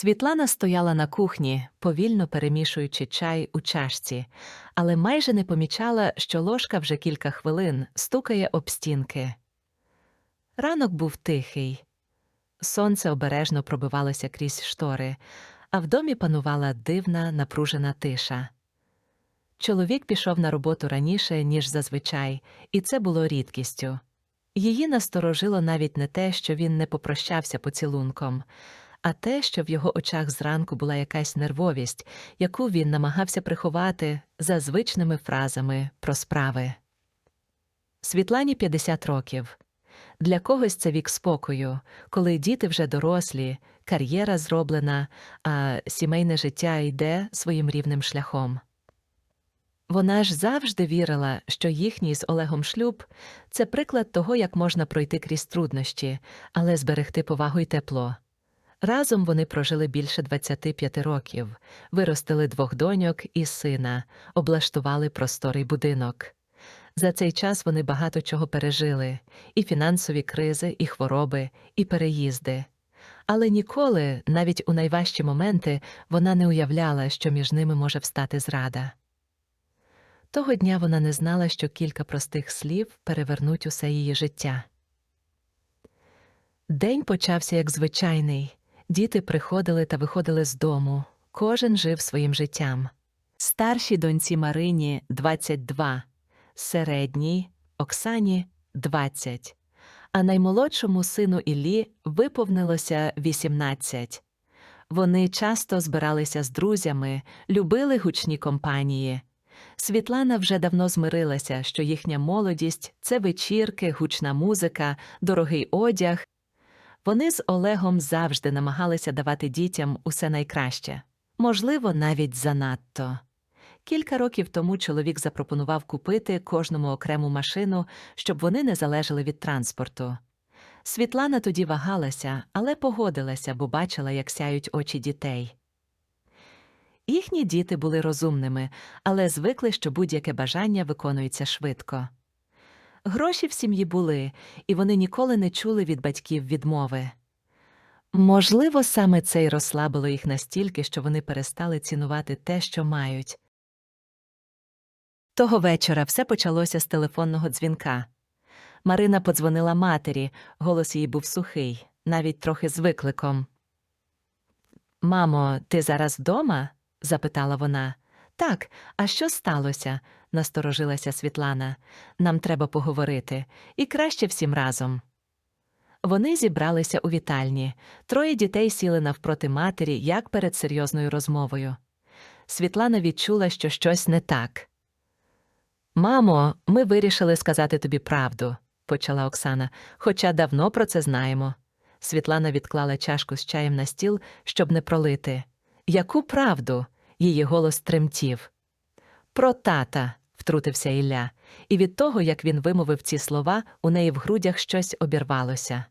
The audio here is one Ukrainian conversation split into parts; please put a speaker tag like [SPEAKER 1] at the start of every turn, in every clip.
[SPEAKER 1] Світлана стояла на кухні, повільно перемішуючи чай у чашці, але майже не помічала, що ложка вже кілька хвилин стукає об стінки. Ранок був тихий. Сонце обережно пробивалося крізь штори, а в домі панувала дивна, напружена тиша. Чоловік пішов на роботу раніше, ніж зазвичай, і це було рідкістю. Її насторожило навіть не те, що він не попрощався поцілунком, а те, що в його очах зранку була якась нервовість, яку він намагався приховати за звичними фразами про справи. Світлані 50 років. Для когось це вік спокою, коли діти вже дорослі, кар'єра зроблена, а сімейне життя йде своїм рівним шляхом. Вона ж завжди вірила, що їхній з Олегом шлюб це приклад того, як можна пройти крізь труднощі, але зберегти повагу й тепло. Разом вони прожили більше 25 років, виростили двох доньок і сина, облаштували просторий будинок. За цей час вони багато чого пережили і фінансові кризи, і хвороби, і переїзди. Але ніколи, навіть у найважчі моменти, вона не уявляла, що між ними може встати зрада. Того дня вона не знала, що кілька простих слів перевернуть усе її життя. День почався як звичайний. Діти приходили та виходили з дому. Кожен жив своїм життям. Старшій доньці Марині 22, середній Оксані 20, а наймолодшому сину Іллі виповнилося 18. Вони часто збиралися з друзями, любили гучні компанії. Світлана вже давно змирилася, що їхня молодість це вечірки, гучна музика, дорогий одяг. Вони з Олегом завжди намагалися давати дітям усе найкраще, можливо, навіть занадто. Кілька років тому чоловік запропонував купити кожному окрему машину, щоб вони не залежали від транспорту. Світлана тоді вагалася, але погодилася, бо бачила, як сяють очі дітей. Їхні діти були розумними, але звикли, що будь-яке бажання виконується швидко. Гроші в сім'ї були, і вони ніколи не чули від батьків відмови. Можливо, саме це й розслабило їх настільки, що вони перестали цінувати те, що мають. Того вечора все почалося з телефонного дзвінка. Марина подзвонила матері, голос її був сухий, навіть трохи з викликом. Мамо, ти зараз вдома? запитала вона. Так, а що сталося? насторожилася Світлана. Нам треба поговорити, і краще всім разом. Вони зібралися у вітальні. Троє дітей сіли навпроти матері, як перед серйозною розмовою. Світлана відчула, що щось не так. Мамо, ми вирішили сказати тобі правду, почала Оксана, хоча давно про це знаємо. Світлана відклала чашку з чаєм на стіл, щоб не пролити. Яку правду? Її голос тремтів. Про тата, втрутився Ілля, і від того, як він вимовив ці слова, у неї в грудях щось обірвалося.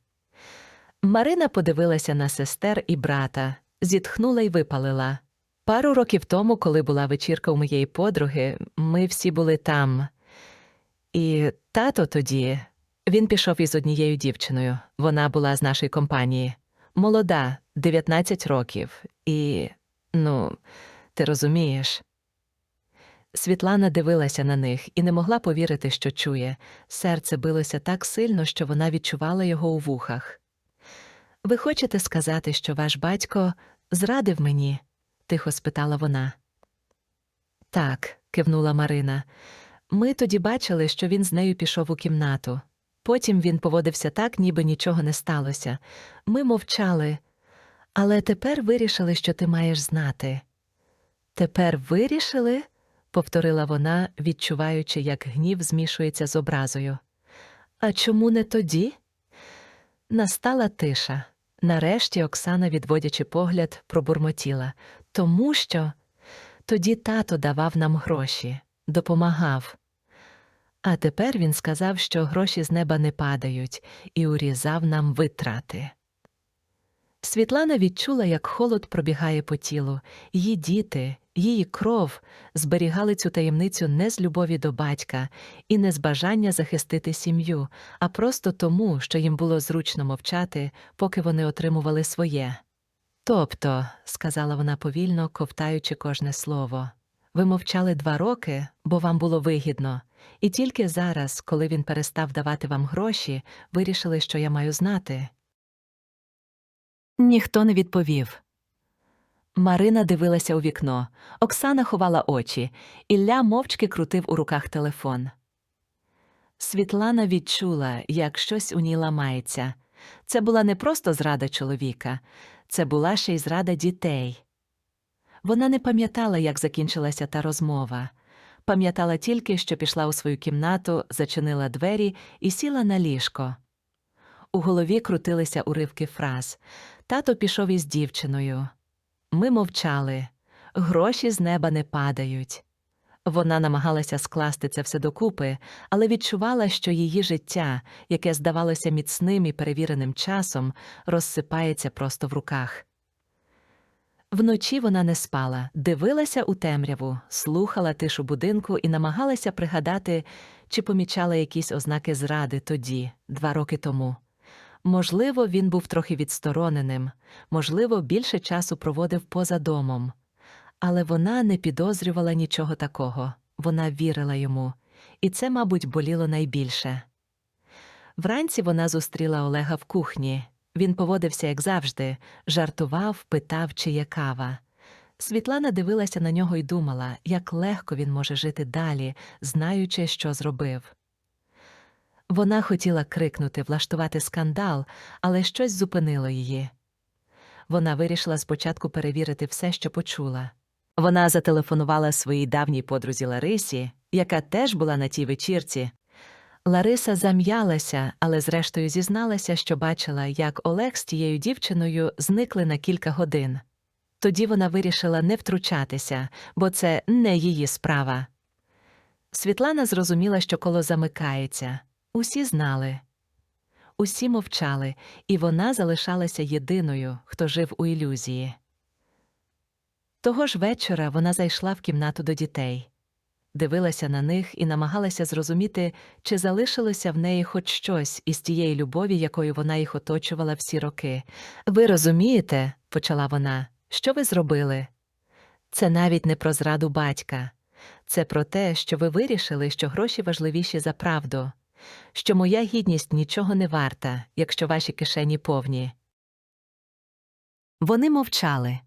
[SPEAKER 1] Марина подивилася на сестер і брата, зітхнула й випалила. Пару років тому, коли була вечірка у моєї подруги, ми всі були там. І тато тоді він пішов із однією дівчиною. Вона була з нашої компанії. Молода, 19 років. І, ну, ти розумієш. Світлана дивилася на них і не могла повірити, що чує. Серце билося так сильно, що вона відчувала його у вухах. Ви хочете сказати, що ваш батько зрадив мені? тихо спитала вона. Так, кивнула Марина. Ми тоді бачили, що він з нею пішов у кімнату. Потім він поводився так, ніби нічого не сталося. Ми мовчали, але тепер вирішили, що ти маєш знати. Тепер вирішили? повторила вона, відчуваючи, як гнів змішується з образою. А чому не тоді? Настала тиша. Нарешті Оксана, відводячи погляд, пробурмотіла. Тому що тоді тато давав нам гроші, допомагав. А тепер він сказав, що гроші з неба не падають, і урізав нам витрати. Світлана відчула, як холод пробігає по тілу, її діти, її кров зберігали цю таємницю не з любові до батька і не з бажання захистити сім'ю, а просто тому, що їм було зручно мовчати, поки вони отримували своє. Тобто, сказала вона повільно, ковтаючи кожне слово, ви мовчали два роки, бо вам було вигідно, і тільки зараз, коли він перестав давати вам гроші, вирішили, що я маю знати. Ніхто не відповів. Марина дивилася у вікно, Оксана ховала очі, Ілля мовчки крутив у руках телефон. Світлана відчула, як щось у ній ламається. Це була не просто зрада чоловіка, це була ще й зрада дітей. Вона не пам'ятала, як закінчилася та розмова. Пам'ятала тільки, що пішла у свою кімнату, зачинила двері і сіла на ліжко. У голові крутилися уривки фраз. Тато пішов із дівчиною. Ми мовчали. Гроші з неба не падають. Вона намагалася скласти це все докупи, але відчувала, що її життя, яке здавалося міцним і перевіреним часом, розсипається просто в руках. Вночі вона не спала, дивилася у темряву, слухала тишу будинку і намагалася пригадати, чи помічала якісь ознаки зради тоді, два роки тому. Можливо, він був трохи відстороненим, можливо, більше часу проводив поза домом. Але вона не підозрювала нічого такого, вона вірила йому, і це, мабуть, боліло найбільше. Вранці вона зустріла Олега в кухні. Він поводився, як завжди, жартував, питав, чи є кава. Світлана дивилася на нього і думала, як легко він може жити далі, знаючи, що зробив. Вона хотіла крикнути, влаштувати скандал, але щось зупинило її. Вона вирішила спочатку перевірити все, що почула. Вона зателефонувала своїй давній подрузі Ларисі, яка теж була на тій вечірці. Лариса зам'ялася, але зрештою зізналася, що бачила, як Олег з тією дівчиною зникли на кілька годин. Тоді вона вирішила не втручатися, бо це не її справа. Світлана зрозуміла, що коло замикається. Усі знали. Усі мовчали, і вона залишалася єдиною, хто жив у ілюзії. Того ж вечора вона зайшла в кімнату до дітей, дивилася на них і намагалася зрозуміти, чи залишилося в неї хоч щось із тієї любові, якою вона їх оточувала всі роки. Ви розумієте, почала вона, що ви зробили? Це навіть не про зраду батька, це про те, що ви вирішили, що гроші важливіші за правду, що моя гідність нічого не варта, якщо ваші кишені повні. Вони мовчали.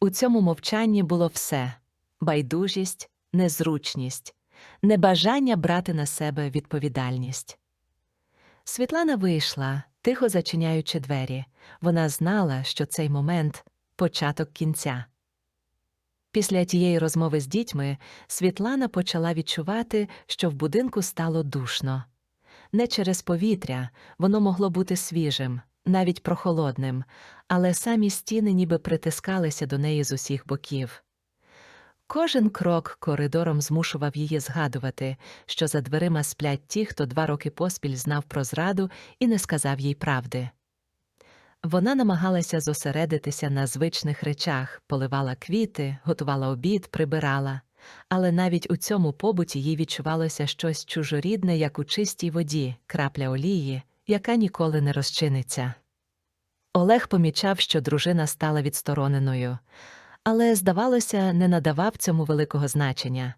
[SPEAKER 1] У цьому мовчанні було все байдужість, незручність, небажання брати на себе відповідальність. Світлана вийшла, тихо зачиняючи двері. Вона знала, що цей момент початок кінця. Після тієї розмови з дітьми Світлана почала відчувати, що в будинку стало душно. Не через повітря, воно могло бути свіжим, навіть прохолодним, але самі стіни ніби притискалися до неї з усіх боків. Кожен крок коридором змушував її згадувати, що за дверима сплять ті, хто два роки поспіль знав про зраду і не сказав їй правди. Вона намагалася зосередитися на звичних речах, поливала квіти, готувала обід, прибирала, але навіть у цьому побуті їй відчувалося щось чужорідне, як у чистій воді, крапля олії, яка ніколи не розчиниться. Олег помічав, що дружина стала відстороненою, але, здавалося, не надавав цьому великого значення.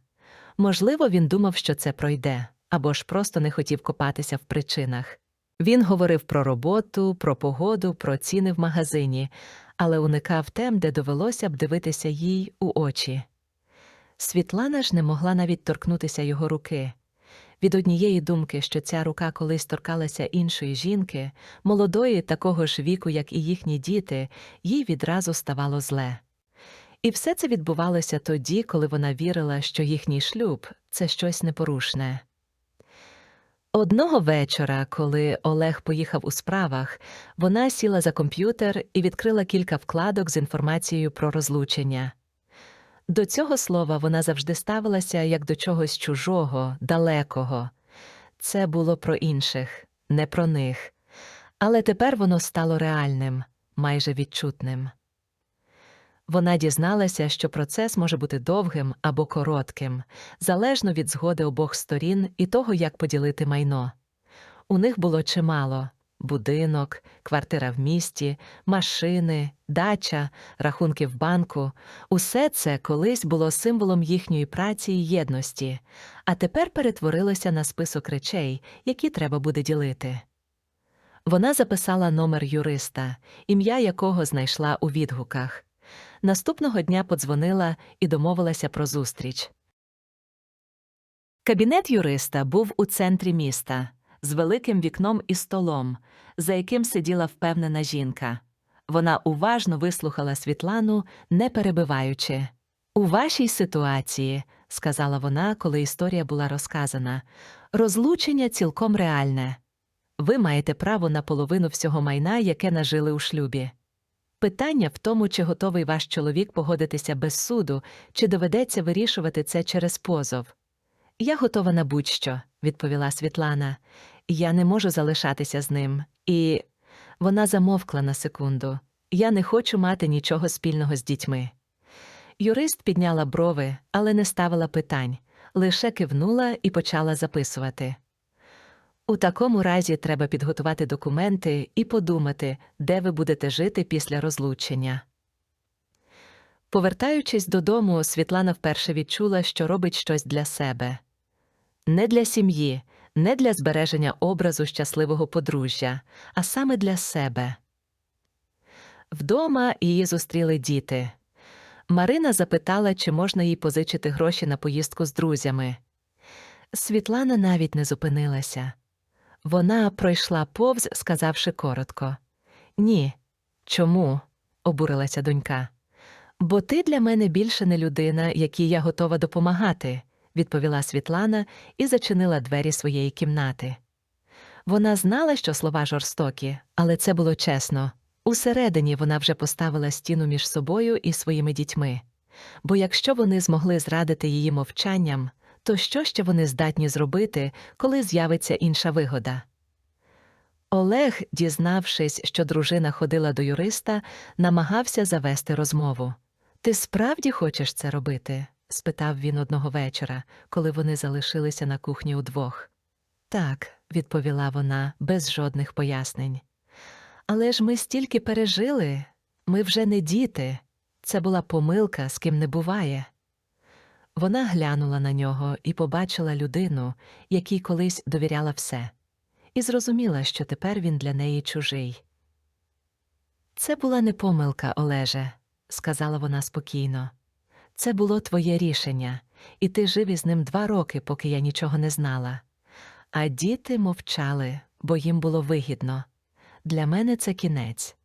[SPEAKER 1] Можливо, він думав, що це пройде, або ж просто не хотів копатися в причинах. Він говорив про роботу, про погоду, про ціни в магазині, але уникав тем, де довелося б дивитися їй у очі. Світлана ж не могла навіть торкнутися його руки. Від однієї думки, що ця рука колись торкалася іншої жінки, молодої, такого ж віку, як і їхні діти, їй відразу ставало зле. І все це відбувалося тоді, коли вона вірила, що їхній шлюб це щось непорушне. Одного вечора, коли Олег поїхав у справах, вона сіла за комп'ютер і відкрила кілька вкладок з інформацією про розлучення. До цього слова вона завжди ставилася як до чогось чужого, далекого. Це було про інших, не про них. Але тепер воно стало реальним, майже відчутним. Вона дізналася, що процес може бути довгим або коротким, залежно від згоди обох сторін і того, як поділити майно. У них було чимало будинок, квартира в місті, машини, дача, рахунки в банку усе це колись було символом їхньої праці і єдності, а тепер перетворилося на список речей, які треба буде ділити. Вона записала номер юриста, ім'я якого знайшла у відгуках. Наступного дня подзвонила і домовилася про зустріч. Кабінет юриста був у центрі міста, з великим вікном і столом, за яким сиділа впевнена жінка. Вона уважно вислухала Світлану, не перебиваючи. У вашій ситуації, сказала вона, коли історія була розказана, розлучення цілком реальне. Ви маєте право на половину всього майна, яке нажили у шлюбі. Питання в тому, чи готовий ваш чоловік погодитися без суду, чи доведеться вирішувати це через позов. Я готова на будь-що, відповіла Світлана. Я не можу залишатися з ним. І вона замовкла на секунду. Я не хочу мати нічого спільного з дітьми. Юрист підняла брови, але не ставила питань, лише кивнула і почала записувати. У такому разі треба підготувати документи і подумати, де ви будете жити після розлучення. Повертаючись додому, Світлана вперше відчула, що робить щось для себе не для сім'ї, не для збереження образу щасливого подружжя, а саме для себе. Вдома її зустріли діти. Марина запитала, чи можна їй позичити гроші на поїздку з друзями. Світлана навіть не зупинилася. Вона пройшла повз, сказавши коротко Ні. Чому? обурилася донька. Бо ти для мене більше не людина, якій я готова допомагати, відповіла Світлана і зачинила двері своєї кімнати. Вона знала, що слова жорстокі, але це було чесно. Усередині вона вже поставила стіну між собою і своїми дітьми. Бо якщо вони змогли зрадити її мовчанням, то що ще вони здатні зробити, коли з'явиться інша вигода? Олег, дізнавшись, що дружина ходила до юриста, намагався завести розмову. Ти справді хочеш це робити? спитав він одного вечора, коли вони залишилися на кухні удвох. Так, відповіла вона, без жодних пояснень. Але ж ми стільки пережили, ми вже не діти. Це була помилка, з ким не буває. Вона глянула на нього і побачила людину, якій колись довіряла все, і зрозуміла, що тепер він для неї чужий. Це була не помилка, Олеже, сказала вона спокійно. Це було твоє рішення, і ти жив із ним два роки, поки я нічого не знала. А діти мовчали, бо їм було вигідно. Для мене це кінець.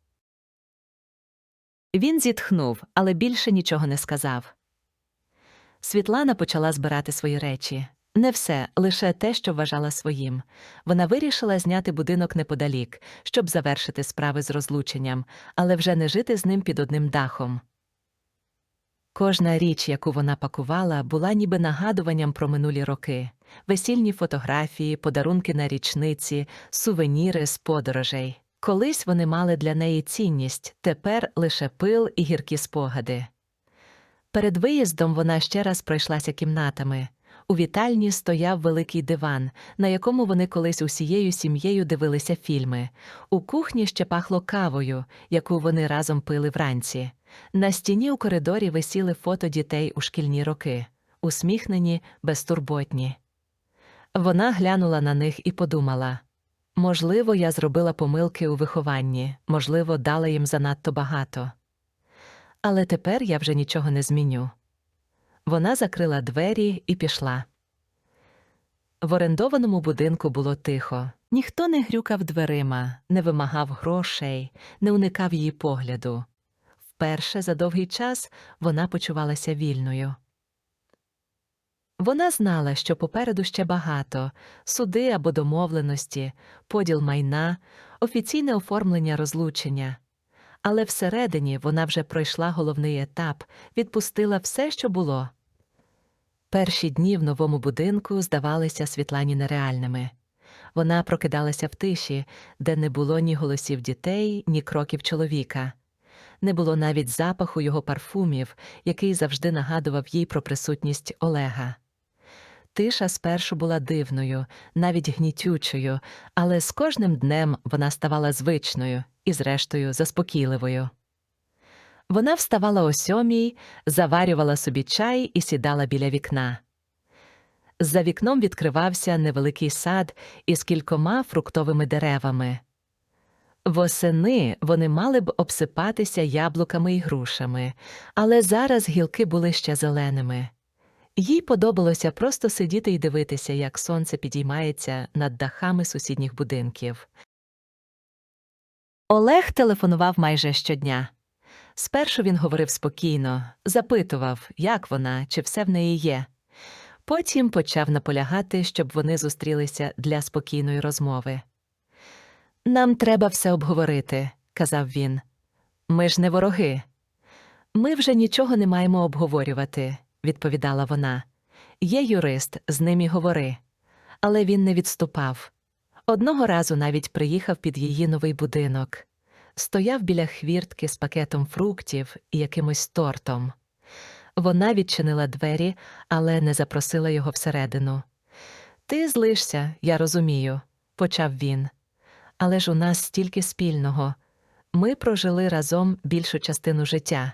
[SPEAKER 1] Він зітхнув, але більше нічого не сказав. Світлана почала збирати свої речі. Не все, лише те, що вважала своїм. Вона вирішила зняти будинок неподалік, щоб завершити справи з розлученням, але вже не жити з ним під одним дахом. Кожна річ, яку вона пакувала, була ніби нагадуванням про минулі роки весільні фотографії, подарунки на річниці, сувеніри з подорожей. Колись вони мали для неї цінність, тепер лише пил і гіркі спогади. Перед виїздом вона ще раз пройшлася кімнатами. У вітальні стояв великий диван, на якому вони колись усією сім'єю дивилися фільми. У кухні ще пахло кавою, яку вони разом пили вранці. На стіні у коридорі висіли фото дітей у шкільні роки, усміхнені, безтурботні. Вона глянула на них і подумала можливо, я зробила помилки у вихованні, можливо, дала їм занадто багато. Але тепер я вже нічого не зміню. Вона закрила двері і пішла. В орендованому будинку було тихо. Ніхто не грюкав дверима, не вимагав грошей, не уникав її погляду. Вперше за довгий час вона почувалася вільною. Вона знала, що попереду ще багато суди або домовленості, поділ майна, офіційне оформлення розлучення. Але всередині вона вже пройшла головний етап, відпустила все, що було. Перші дні в новому будинку здавалися Світлані нереальними. Вона прокидалася в тиші, де не було ні голосів дітей, ні кроків чоловіка. Не було навіть запаху його парфумів, який завжди нагадував їй про присутність Олега. Тиша спершу була дивною, навіть гнітючою, але з кожним днем вона ставала звичною і, зрештою, заспокійливою. Вона вставала о сьомій, заварювала собі чай і сідала біля вікна. За вікном відкривався невеликий сад із кількома фруктовими деревами. Восени вони мали б обсипатися яблуками і грушами, але зараз гілки були ще зеленими. Їй подобалося просто сидіти і дивитися, як сонце підіймається над дахами сусідніх будинків. Олег телефонував майже щодня. Спершу він говорив спокійно, запитував, як вона, чи все в неї є. Потім почав наполягати, щоб вони зустрілися для спокійної розмови. Нам треба все обговорити, казав він. Ми ж не вороги. Ми вже нічого не маємо обговорювати, відповідала вона. Є юрист, з ним і говори. Але він не відступав. Одного разу навіть приїхав під її новий будинок. Стояв біля хвіртки з пакетом фруктів і якимось тортом. Вона відчинила двері, але не запросила його всередину. Ти злишся, я розумію, почав він. Але ж у нас стільки спільного. Ми прожили разом більшу частину життя.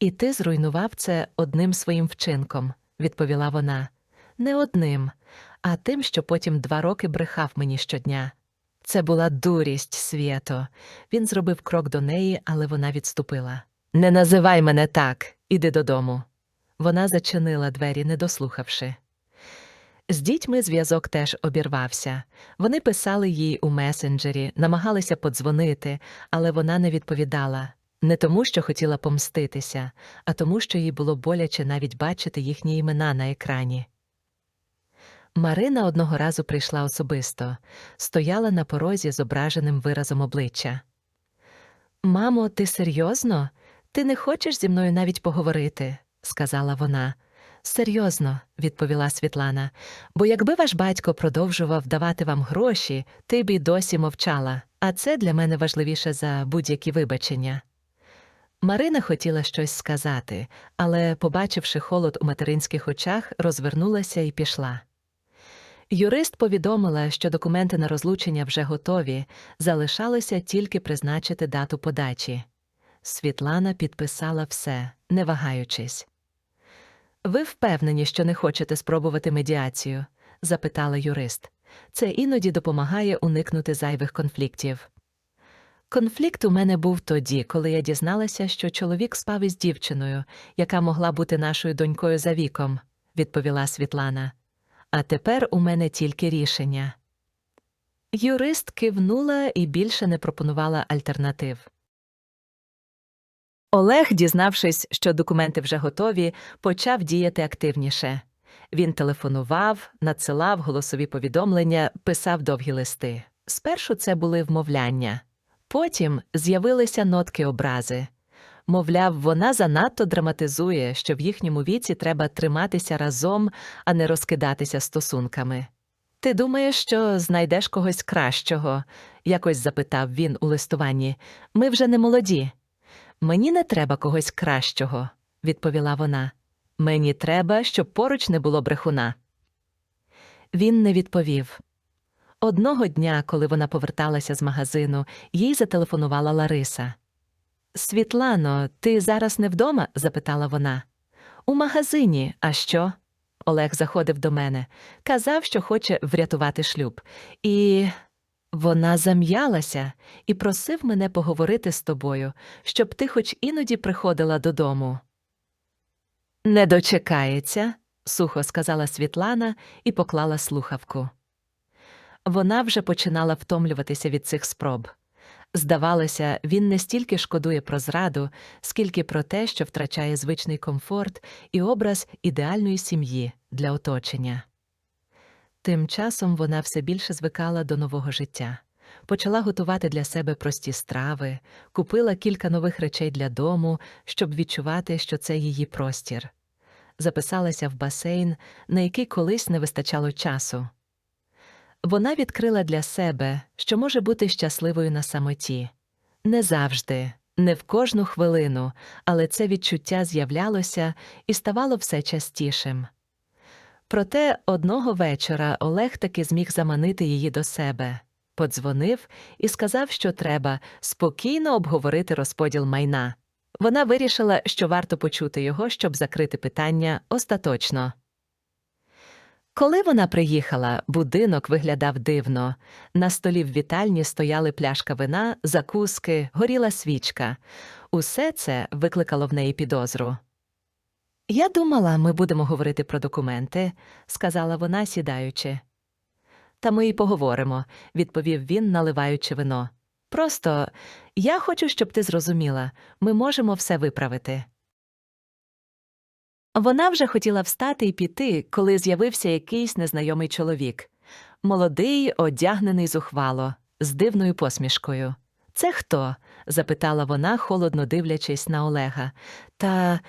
[SPEAKER 1] І ти зруйнував це одним своїм вчинком, відповіла вона. Не одним, а тим, що потім два роки брехав мені щодня. Це була дурість, свято. Він зробив крок до неї, але вона відступила. Не називай мене так, іди додому. Вона зачинила двері, не дослухавши. З дітьми зв'язок теж обірвався. Вони писали їй у месенджері, намагалися подзвонити, але вона не відповідала. Не тому, що хотіла помститися, а тому, що їй було боляче навіть бачити їхні імена на екрані. Марина одного разу прийшла особисто, стояла на порозі з ображеним виразом обличчя. Мамо, ти серйозно? Ти не хочеш зі мною навіть поговорити? сказала вона. Серйозно, відповіла Світлана, бо якби ваш батько продовжував давати вам гроші, ти б і досі мовчала, а це для мене важливіше за будь-які вибачення. Марина хотіла щось сказати, але, побачивши холод у материнських очах, розвернулася і пішла. Юрист повідомила, що документи на розлучення вже готові, залишалося тільки призначити дату подачі. Світлана підписала все, не вагаючись. Ви впевнені, що не хочете спробувати медіацію? запитала юрист. Це іноді допомагає уникнути зайвих конфліктів. Конфлікт у мене був тоді, коли я дізналася, що чоловік спав із дівчиною, яка могла бути нашою донькою за віком, відповіла Світлана. А тепер у мене тільки рішення. Юрист кивнула і більше не пропонувала альтернатив. Олег, дізнавшись, що документи вже готові, почав діяти активніше. Він телефонував, надсилав голосові повідомлення, писав довгі листи. Спершу це були вмовляння, потім з'явилися нотки образи. Мовляв, вона занадто драматизує, що в їхньому віці треба триматися разом, а не розкидатися стосунками. Ти думаєш, що знайдеш когось кращого? якось запитав він у листуванні. Ми вже не молоді. Мені не треба когось кращого, відповіла вона. Мені треба, щоб поруч не було брехуна. Він не відповів. Одного дня, коли вона поверталася з магазину, їй зателефонувала Лариса. Світлано, ти зараз не вдома? запитала вона. У магазині, а що? Олег заходив до мене, казав, що хоче врятувати шлюб. І вона зам'ялася і просив мене поговорити з тобою, щоб ти хоч іноді приходила додому. Не дочекається, сухо сказала Світлана і поклала слухавку. Вона вже починала втомлюватися від цих спроб. Здавалося, він не стільки шкодує про зраду, скільки про те, що втрачає звичний комфорт і образ ідеальної сім'ї для оточення. Тим часом вона все більше звикала до нового життя, почала готувати для себе прості страви, купила кілька нових речей для дому, щоб відчувати, що це її простір. Записалася в басейн, на який колись не вистачало часу. Вона відкрила для себе, що може бути щасливою на самоті. Не завжди, не в кожну хвилину, але це відчуття з'являлося і ставало все частішим. Проте одного вечора Олег таки зміг заманити її до себе. Подзвонив і сказав, що треба спокійно обговорити розподіл майна. Вона вирішила, що варто почути його, щоб закрити питання остаточно. Коли вона приїхала, будинок виглядав дивно. На столі в вітальні стояли пляшка вина, закуски, горіла свічка. Усе це викликало в неї підозру. Я думала, ми будемо говорити про документи, сказала вона, сідаючи. Та ми й поговоримо, відповів він, наливаючи вино. Просто я хочу, щоб ти зрозуміла, ми можемо все виправити. Вона вже хотіла встати і піти, коли з'явився якийсь незнайомий чоловік. Молодий, одягнений зухвало, з дивною посмішкою. Це хто? запитала вона, холодно дивлячись на Олега. Та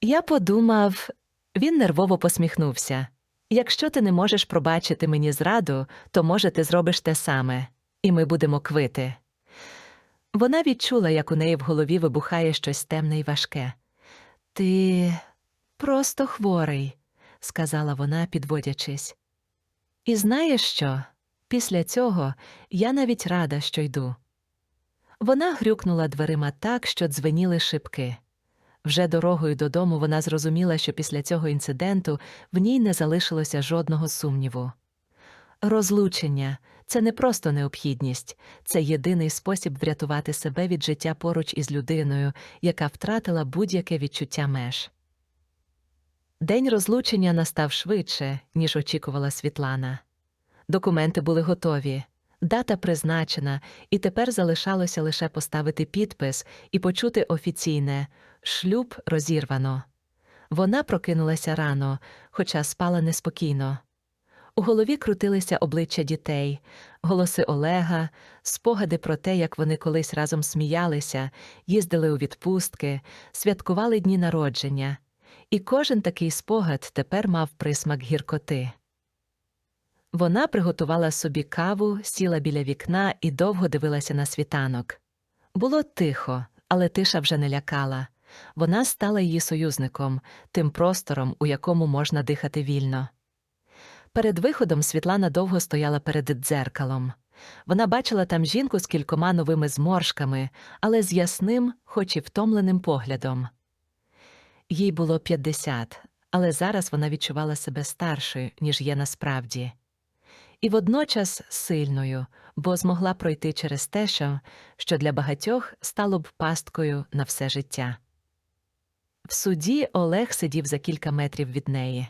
[SPEAKER 1] я подумав, він нервово посміхнувся. Якщо ти не можеш пробачити мені зраду, то, може, ти зробиш те саме, і ми будемо квити. Вона відчула, як у неї в голові вибухає щось темне й важке. Ти просто хворий, сказала вона, підводячись. І знаєш що? Після цього я навіть рада, що йду. Вона грюкнула дверима так, що дзвеніли шибки. Вже дорогою додому вона зрозуміла, що після цього інциденту в ній не залишилося жодного сумніву. Розлучення це не просто необхідність, це єдиний спосіб врятувати себе від життя поруч із людиною, яка втратила будь-яке відчуття меж. День розлучення настав швидше, ніж очікувала Світлана. Документи були готові, дата призначена, і тепер залишалося лише поставити підпис і почути офіційне шлюб розірвано. Вона прокинулася рано, хоча спала неспокійно. У голові крутилися обличчя дітей, голоси Олега, спогади про те, як вони колись разом сміялися, їздили у відпустки, святкували дні народження, і кожен такий спогад тепер мав присмак гіркоти. Вона приготувала собі каву, сіла біля вікна і довго дивилася на світанок. Було тихо, але тиша вже не лякала. Вона стала її союзником, тим простором, у якому можна дихати вільно. Перед виходом Світлана довго стояла перед дзеркалом. Вона бачила там жінку з кількома новими зморшками, але з ясним, хоч і втомленим поглядом. Їй було 50, але зараз вона відчувала себе старшою, ніж є насправді. І водночас сильною, бо змогла пройти через те, що, для багатьох стало б пасткою на все життя. В суді Олег сидів за кілька метрів від неї.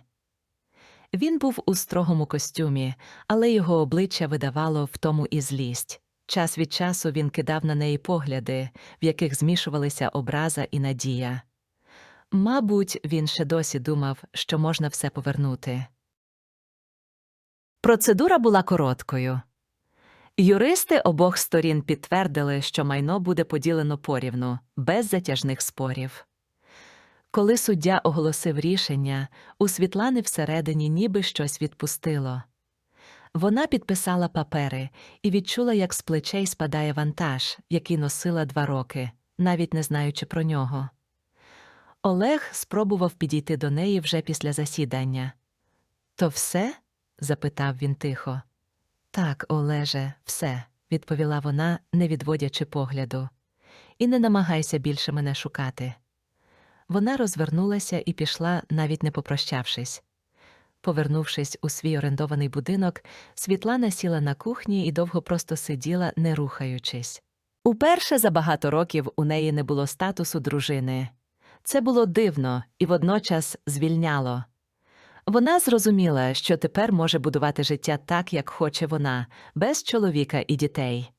[SPEAKER 1] Він був у строгому костюмі, але його обличчя видавало в тому і злість. Час від часу він кидав на неї погляди, в яких змішувалися образа і надія. Мабуть, він ще досі думав, що можна все повернути. Процедура була короткою. Юристи обох сторін підтвердили, що майно буде поділено порівну, без затяжних спорів. Коли суддя оголосив рішення, у Світлани всередині ніби щось відпустило. Вона підписала папери і відчула, як з плечей спадає вантаж, який носила два роки, навіть не знаючи про нього. Олег спробував підійти до неї вже після засідання. То все? запитав він тихо. Так, Олеже, все, відповіла вона, не відводячи погляду. І не намагайся більше мене шукати. Вона розвернулася і пішла, навіть не попрощавшись. Повернувшись у свій орендований будинок, Світлана сіла на кухні і довго просто сиділа, не рухаючись. Уперше за багато років у неї не було статусу дружини. Це було дивно і водночас звільняло. Вона зрозуміла, що тепер може будувати життя так, як хоче вона, без чоловіка і дітей.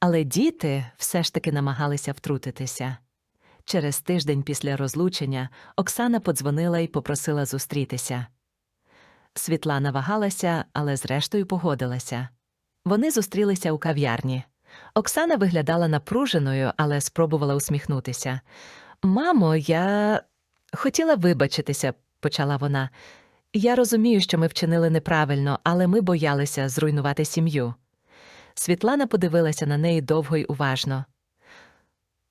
[SPEAKER 1] Але діти все ж таки намагалися втрутитися. Через тиждень після розлучення Оксана подзвонила і попросила зустрітися. Світлана вагалася, але зрештою погодилася. Вони зустрілися у кав'ярні. Оксана виглядала напруженою, але спробувала усміхнутися. Мамо, я хотіла вибачитися, почала вона. Я розумію, що ми вчинили неправильно, але ми боялися зруйнувати сім'ю. Світлана подивилася на неї довго й уважно.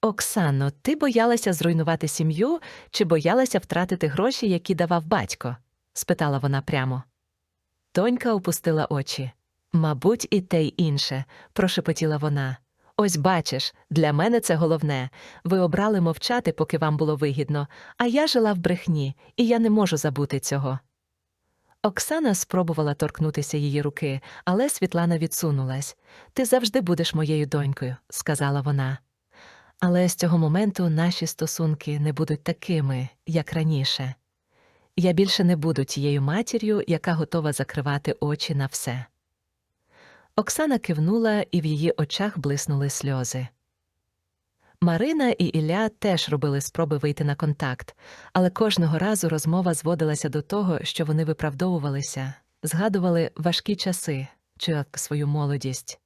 [SPEAKER 1] Оксано, ти боялася зруйнувати сім'ю чи боялася втратити гроші, які давав батько? спитала вона прямо. Донька опустила очі. Мабуть, і те й інше, прошепотіла вона. Ось бачиш, для мене це головне. Ви обрали мовчати, поки вам було вигідно, а я жила в брехні, і я не можу забути цього. Оксана спробувала торкнутися її руки, але Світлана відсунулась. Ти завжди будеш моєю донькою, сказала вона. Але з цього моменту наші стосунки не будуть такими, як раніше. Я більше не буду тією матір'ю, яка готова закривати очі на все. Оксана кивнула, і в її очах блиснули сльози. Марина і Ілля теж робили спроби вийти на контакт, але кожного разу розмова зводилася до того, що вони виправдовувалися, згадували важкі часи чи як свою молодість.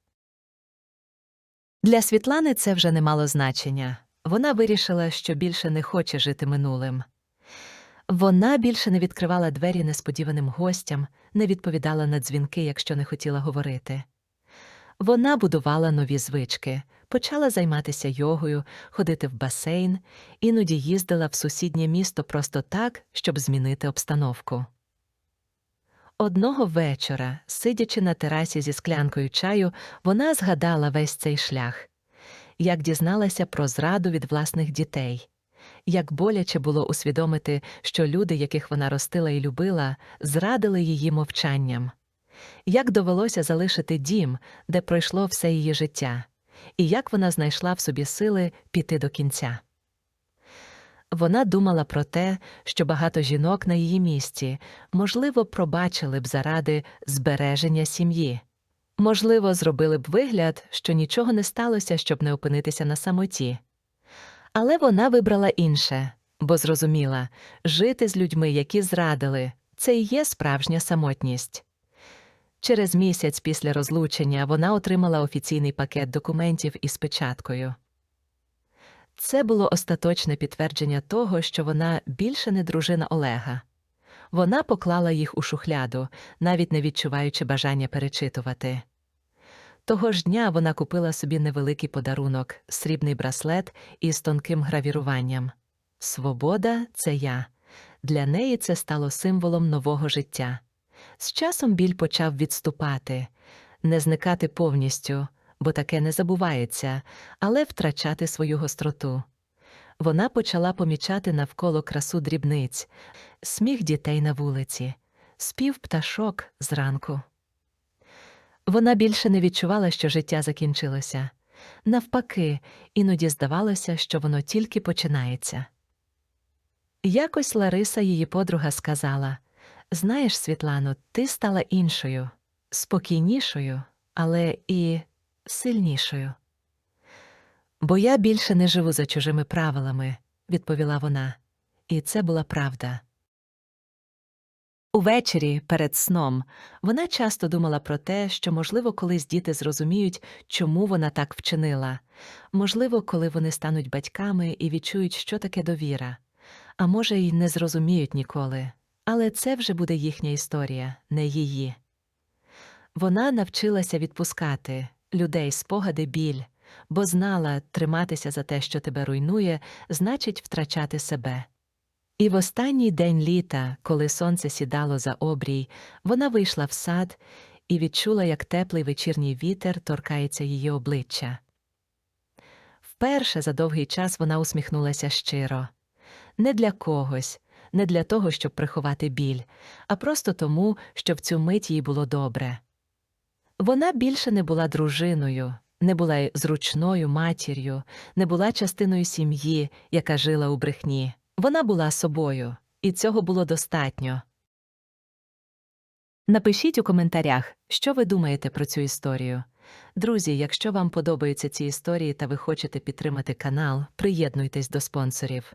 [SPEAKER 1] Для Світлани це вже не мало значення. Вона вирішила, що більше не хоче жити минулим. Вона більше не відкривала двері несподіваним гостям, не відповідала на дзвінки, якщо не хотіла говорити. Вона будувала нові звички, почала займатися йогою, ходити в басейн, іноді їздила в сусіднє місто просто так, щоб змінити обстановку. Одного вечора, сидячи на терасі зі склянкою чаю, вона згадала весь цей шлях, як дізналася про зраду від власних дітей, як боляче було усвідомити, що люди, яких вона ростила і любила, зрадили її мовчанням, як довелося залишити дім, де пройшло все її життя, і як вона знайшла в собі сили піти до кінця. Вона думала про те, що багато жінок на її місці, можливо, пробачили б заради збереження сім'ї. Можливо, зробили б вигляд, що нічого не сталося, щоб не опинитися на самоті. Але вона вибрала інше, бо зрозуміла жити з людьми, які зрадили, це і є справжня самотність. Через місяць після розлучення вона отримала офіційний пакет документів із печаткою. Це було остаточне підтвердження того, що вона більше не дружина Олега. Вона поклала їх у шухляду, навіть не відчуваючи бажання перечитувати. Того ж дня вона купила собі невеликий подарунок срібний браслет із тонким гравіруванням. Свобода це я. Для неї це стало символом нового життя. З часом біль почав відступати, не зникати повністю, бо таке не забувається, але втрачати свою гостроту. Вона почала помічати навколо красу дрібниць, сміх дітей на вулиці, спів пташок зранку. Вона більше не відчувала, що життя закінчилося. Навпаки, іноді здавалося, що воно тільки починається. Якось Лариса, її подруга, сказала Знаєш, Світлано, ти стала іншою, спокійнішою, але і сильнішою. Бо я більше не живу за чужими правилами, відповіла вона, і це була правда. Увечері, перед сном, вона часто думала про те, що, можливо, колись діти зрозуміють, чому вона так вчинила, можливо, коли вони стануть батьками і відчують, що таке довіра, а може, й не зрозуміють ніколи. Але це вже буде їхня історія, не її. Вона навчилася відпускати людей спогади біль, бо знала, триматися за те, що тебе руйнує, значить втрачати себе. І в останній день літа, коли сонце сідало за обрій, вона вийшла в сад і відчула, як теплий вечірній вітер торкається її обличчя. Вперше за довгий час вона усміхнулася щиро не для когось, не для того, щоб приховати біль, а просто тому, що в цю мить їй було добре. Вона більше не була дружиною, не була й зручною матір'ю, не була частиною сім'ї, яка жила у брехні. Вона була собою, і цього було достатньо. Напишіть у коментарях, що ви думаєте про цю історію. Друзі, якщо вам подобаються ці історії та ви хочете підтримати канал, приєднуйтесь до спонсорів.